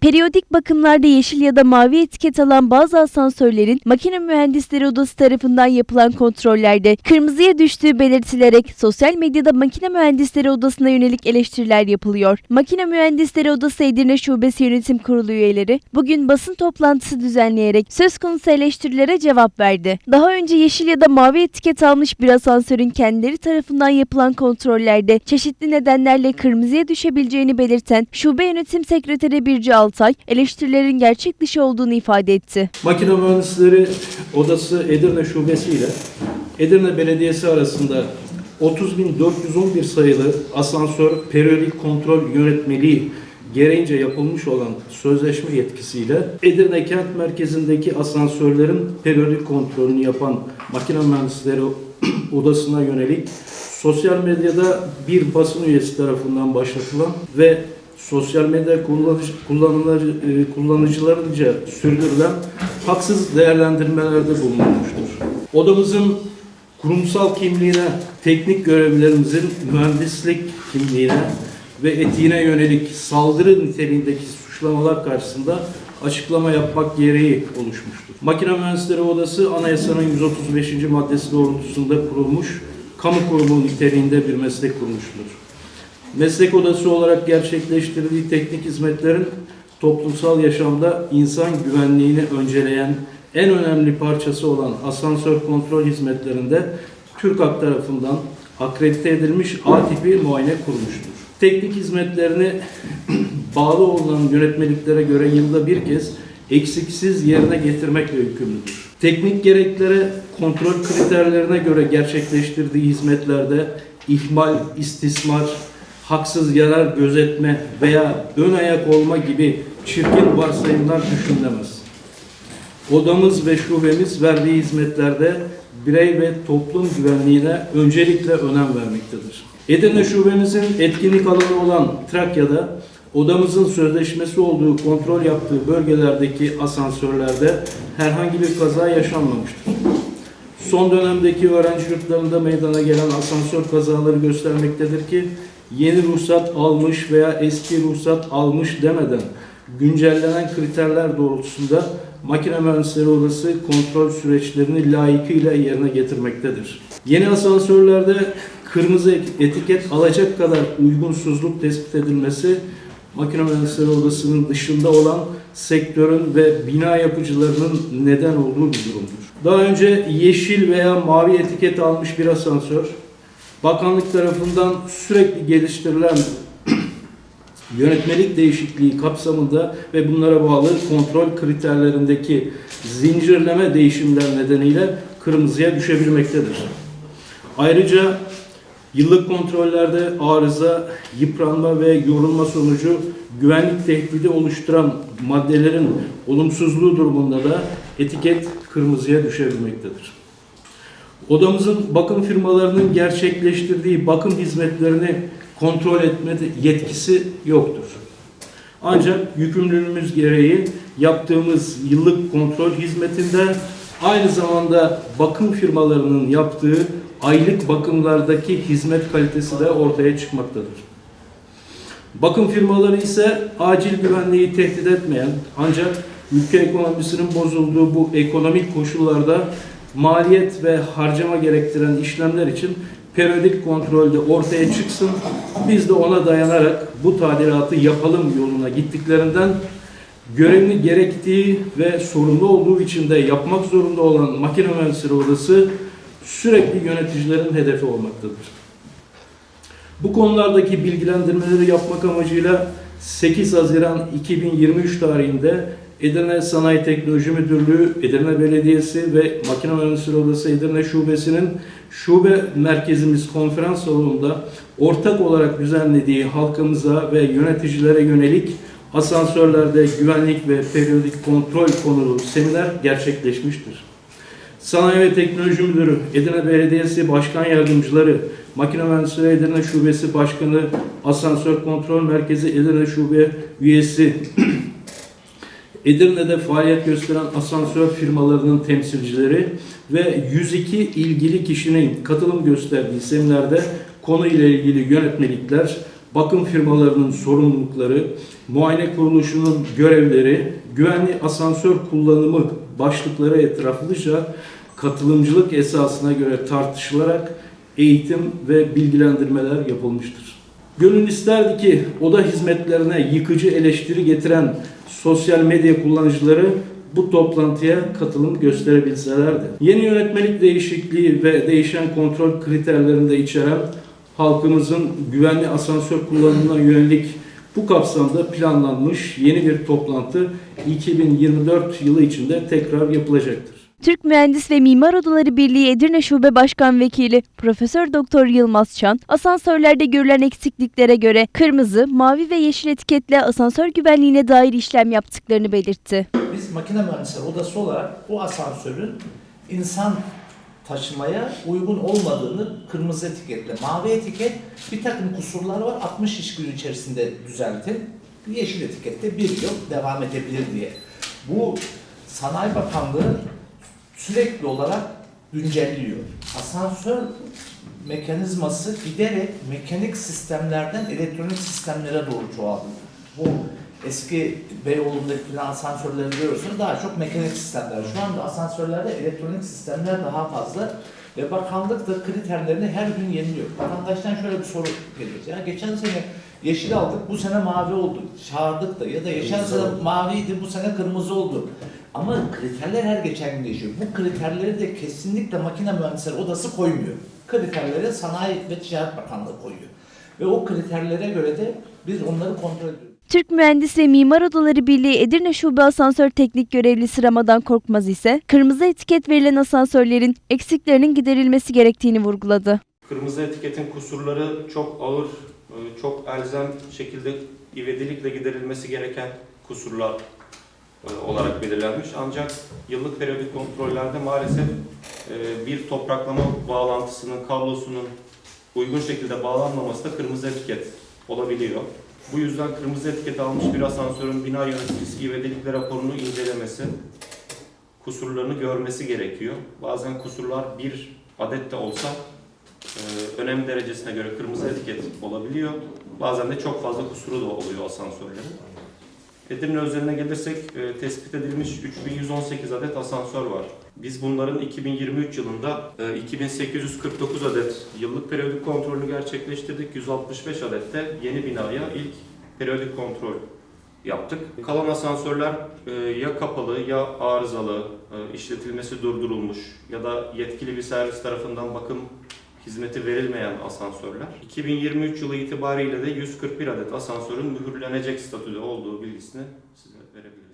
Periyodik bakımlarda yeşil ya da mavi etiket alan bazı asansörlerin makine mühendisleri odası tarafından yapılan kontrollerde kırmızıya düştüğü belirtilerek sosyal medyada makine mühendisleri odasına yönelik eleştiriler yapılıyor. Makine mühendisleri odası Edirne Şubesi Yönetim Kurulu üyeleri bugün basın toplantısı düzenleyerek söz konusu eleştirilere cevap verdi. Daha önce yeşil ya da mavi etiket almış bir asansörün kendileri tarafından yapılan kontrollerde çeşitli nedenlerle kırmızıya düşebileceğini belirten Şube Yönetim Sekreteri Birci Altay eleştirilerin gerçek dışı olduğunu ifade etti. Makine Mühendisleri Odası Edirne Şubesi ile Edirne Belediyesi arasında 30.411 sayılı asansör periyodik kontrol yönetmeliği gereğince yapılmış olan sözleşme yetkisiyle Edirne kent merkezindeki asansörlerin periyodik kontrolünü yapan Makine Mühendisleri Odası'na yönelik sosyal medyada bir basın üyesi tarafından başlatılan ve sosyal medya kullanıcı, e, kullanıcılarınca sürdürülen haksız değerlendirmelerde bulunmuştur. Odamızın kurumsal kimliğine, teknik görevlerimizin mühendislik kimliğine ve etiğine yönelik saldırı niteliğindeki suçlamalar karşısında açıklama yapmak gereği oluşmuştur. Makine Mühendisleri Odası Anayasanın 135. maddesi doğrultusunda kurulmuş, kamu kurumu niteliğinde bir meslek kurulmuştur. Meslek odası olarak gerçekleştirdiği teknik hizmetlerin toplumsal yaşamda insan güvenliğini önceleyen en önemli parçası olan asansör kontrol hizmetlerinde TÜRKAK tarafından akredite edilmiş A tipi muayene kurulmuştur. Teknik hizmetlerini bağlı olunan yönetmeliklere göre yılda bir kez eksiksiz yerine getirmekle yükümlüdür. Teknik gereklere, kontrol kriterlerine göre gerçekleştirdiği hizmetlerde ihmal, istismar, haksız yarar gözetme veya ön ayak olma gibi çirkin varsayımlar düşünülemez. Odamız ve şubemiz verdiği hizmetlerde birey ve toplum güvenliğine öncelikle önem vermektedir. Edirne şubemizin etkinlik alanı olan Trakya'da odamızın sözleşmesi olduğu kontrol yaptığı bölgelerdeki asansörlerde herhangi bir kaza yaşanmamıştır. Son dönemdeki öğrenci yurtlarında meydana gelen asansör kazaları göstermektedir ki yeni ruhsat almış veya eski ruhsat almış demeden güncellenen kriterler doğrultusunda makine mühendisleri odası kontrol süreçlerini layıkıyla yerine getirmektedir. Yeni asansörlerde kırmızı etiket alacak kadar uygunsuzluk tespit edilmesi makine mühendisleri odasının dışında olan sektörün ve bina yapıcılarının neden olduğu bir durumdur. Daha önce yeşil veya mavi etiket almış bir asansör bakanlık tarafından sürekli geliştirilen yönetmelik değişikliği kapsamında ve bunlara bağlı kontrol kriterlerindeki zincirleme değişimler nedeniyle kırmızıya düşebilmektedir. Ayrıca yıllık kontrollerde arıza, yıpranma ve yorulma sonucu güvenlik tehdidi oluşturan maddelerin olumsuzluğu durumunda da etiket kırmızıya düşebilmektedir. Odamızın bakım firmalarının gerçekleştirdiği bakım hizmetlerini kontrol etme yetkisi yoktur. Ancak yükümlülüğümüz gereği yaptığımız yıllık kontrol hizmetinde aynı zamanda bakım firmalarının yaptığı aylık bakımlardaki hizmet kalitesi de ortaya çıkmaktadır. Bakım firmaları ise acil güvenliği tehdit etmeyen ancak ülke ekonomisinin bozulduğu bu ekonomik koşullarda maliyet ve harcama gerektiren işlemler için periyodik kontrolde ortaya çıksın. Biz de ona dayanarak bu tadilatı yapalım yoluna gittiklerinden görevini gerektiği ve sorumlu olduğu için de yapmak zorunda olan makine mühendisleri odası sürekli yöneticilerin hedefi olmaktadır. Bu konulardaki bilgilendirmeleri yapmak amacıyla 8 Haziran 2023 tarihinde Edirne Sanayi Teknoloji Müdürlüğü, Edirne Belediyesi ve Makine Mühendisleri Odası Edirne Şubesi'nin şube merkezimiz konferans salonunda ortak olarak düzenlediği halkımıza ve yöneticilere yönelik asansörlerde güvenlik ve periyodik kontrol konulu seminer gerçekleşmiştir. Sanayi ve Teknoloji Müdürü, Edirne Belediyesi Başkan Yardımcıları, Makine Mühendisleri Edirne Şubesi Başkanı, Asansör Kontrol Merkezi Edirne Şube Üyesi, Edirne'de faaliyet gösteren asansör firmalarının temsilcileri ve 102 ilgili kişinin katılım gösterdiği seminerde konu ile ilgili yönetmelikler, bakım firmalarının sorumlulukları, muayene kuruluşunun görevleri, güvenli asansör kullanımı başlıkları etraflıca katılımcılık esasına göre tartışılarak eğitim ve bilgilendirmeler yapılmıştır. Gönül isterdi ki oda hizmetlerine yıkıcı eleştiri getiren sosyal medya kullanıcıları bu toplantıya katılım gösterebilselerdi. Yeni yönetmelik değişikliği ve değişen kontrol kriterlerinde içeren halkımızın güvenli asansör kullanımına yönelik bu kapsamda planlanmış yeni bir toplantı 2024 yılı içinde tekrar yapılacaktır. Türk Mühendis ve Mimar Odaları Birliği Edirne Şube Başkan Vekili Profesör Doktor Yılmaz Çan, asansörlerde görülen eksikliklere göre kırmızı, mavi ve yeşil etiketle asansör güvenliğine dair işlem yaptıklarını belirtti. Biz makine mühendisleri odası olarak bu asansörün insan taşımaya uygun olmadığını kırmızı etiketle, mavi etiket bir takım kusurlar var 60 iş günü içerisinde düzeltin. Yeşil etikette bir yok devam edebilir diye. Bu Sanayi Bakanlığı sürekli olarak güncelliyor. Asansör mekanizması giderek mekanik sistemlerden elektronik sistemlere doğru çoğaldı. Bu eski Beyoğlu'ndaki falan asansörleri görüyorsunuz daha çok mekanik sistemler. Şu anda asansörlerde elektronik sistemler daha fazla ve bakanlık da kriterlerini her gün yeniliyor. Vatandaştan şöyle bir soru geliyor. Ya geçen sene yeşil aldık, bu sene mavi oldu. Çağırdık da ya da geçen sene maviydi, bu sene kırmızı oldu. Ama kriterler her geçen gün değişiyor. Bu kriterleri de kesinlikle makine mühendisleri odası koymuyor. Kriterleri Sanayi ve Ticaret Bakanlığı koyuyor. Ve o kriterlere göre de biz onları kontrol ediyoruz. Türk Mühendis ve Mimar Odaları Birliği Edirne Şube Asansör Teknik Görevlisi Ramadan Korkmaz ise kırmızı etiket verilen asansörlerin eksiklerinin giderilmesi gerektiğini vurguladı. Kırmızı etiketin kusurları çok ağır, e, çok elzem şekilde ivedilikle giderilmesi gereken kusurlar olarak belirlenmiş. Ancak yıllık periyodik kontrollerde maalesef e, bir topraklama bağlantısının, kablosunun uygun şekilde bağlanmaması da kırmızı etiket olabiliyor. Bu yüzden kırmızı etiket almış bir asansörün bina yöneticisi ivedilikle raporunu incelemesi, kusurlarını görmesi gerekiyor. Bazen kusurlar bir adet de olsa e, önem derecesine göre kırmızı etiket olabiliyor. Bazen de çok fazla kusuru da oluyor asansörlerin. Edirne özeline gelirsek e, tespit edilmiş 3118 adet asansör var. Biz bunların 2023 yılında e, 2849 adet yıllık periyodik kontrolünü gerçekleştirdik. 165 adet de yeni binaya ilk periyodik kontrol yaptık. Kalan asansörler e, ya kapalı ya arızalı, e, işletilmesi durdurulmuş ya da yetkili bir servis tarafından bakım hizmeti verilmeyen asansörler. 2023 yılı itibariyle de 141 adet asansörün mühürlenecek statüde olduğu bilgisini size verebiliriz.